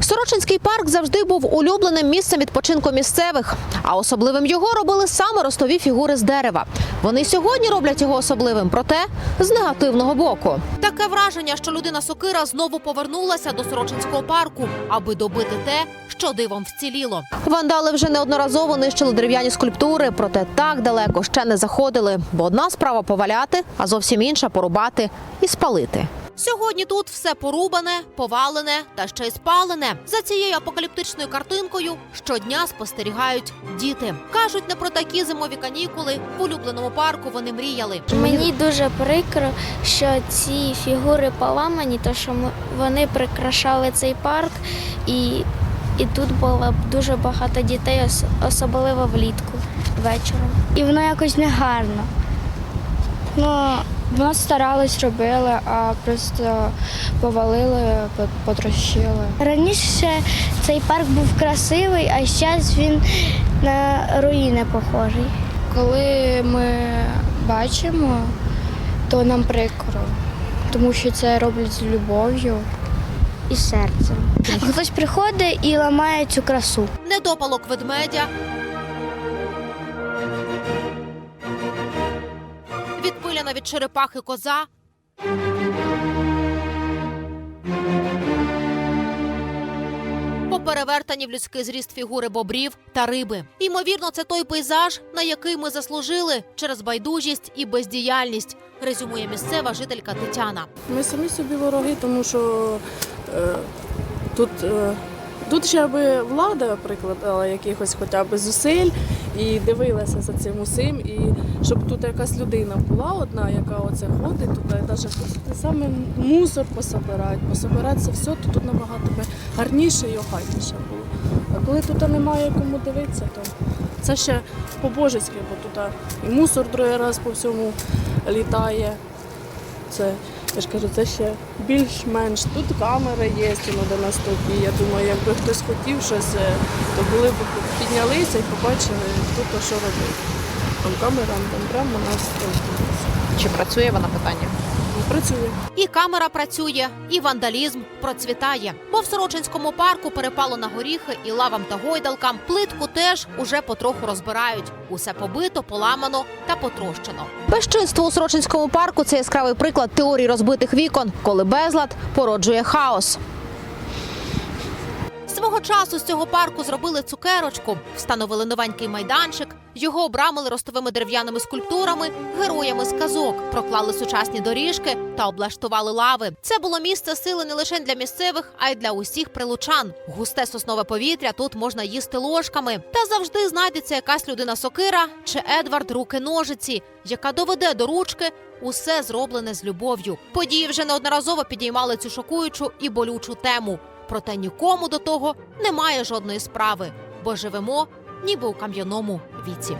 Сорочинський парк завжди був улюбленим місцем відпочинку місцевих, а особливим його робили саме ростові фігури з дерева. Вони сьогодні роблять його особливим, проте з негативного боку. Таке враження, що людина сокира знову повернулася до Сорочинського парку, аби добити те, що дивом вціліло. Вандали вже неодноразово нищили дерев'яні скульптури, проте так далеко ще не заходили. Бо одна справа поваляти, а зовсім інша порубати і спалити. Сьогодні тут все порубане, повалене та ще й спалене. За цією апокаліптичною картинкою щодня спостерігають діти. кажуть, не про такі зимові канікули в улюбленому парку вони мріяли. Мені дуже прикро, що ці фігури поламані, то що вони прикрашали цей парк, і, і тут було б дуже багато дітей, особливо влітку вечором. і воно якось не гарно. Ну, воно старалось, робили, а просто повалили, потрощили. Раніше цей парк був красивий, а зараз він на руїни похожий. Коли ми бачимо, то нам прикро, тому що це роблять з любов'ю і серцем. Хтось приходить і ламає цю красу. Недопалок ведмедя. Відпиляна від черепахи коза. Поперевертані в людський зріст фігури бобрів та риби. Ймовірно, це той пейзаж, на який ми заслужили через байдужість і бездіяльність, резюмує місцева жителька Тетяна. Ми самі собі вороги, тому що е, тут, е, тут ще би влада прикладала якихось хоча б зусиль і дивилася за цим усім. І щоб тут якась людина була одна, яка оце ходить, тут навіть саме мусор пособирати, пособирати все, то тут набагато би гарніше і охайніше було. А коли тут немає кому дивитися, то це ще по-божеськи, бо тут і мусор другий раз по всьому літає. Це я ж кажу, це ще більш-менш. Тут камера є, воно на стовпі. Я думаю, якби хтось хотів щось, е, то були б піднялися і побачили, хто то що робив. Там камера там прямо на стовпі. Чи працює вона питання? Працює. І камера працює, і вандалізм процвітає. Бо в Сорочинському парку перепало на горіхи і лавам та гойдалкам. Плитку теж уже потроху розбирають. Усе побито, поламано та потрощено. Безчинство у Сорочинському парку це яскравий приклад теорії розбитих вікон, коли безлад породжує хаос. Свого часу з цього парку зробили цукерочку, встановили новенький майданчик, його обрамили ростовими дерев'яними скульптурами, героями з казок, проклали сучасні доріжки та облаштували лави. Це було місце сили не лише для місцевих, а й для усіх прилучан. Густе соснове повітря тут можна їсти ложками. Та завжди знайдеться якась людина сокира чи Едвард руки ножиці, яка доведе до ручки усе зроблене з любов'ю. Події вже неодноразово підіймали цю шокуючу і болючу тему. Проте нікому до того немає жодної справи, бо живемо ніби у кам'яному віці.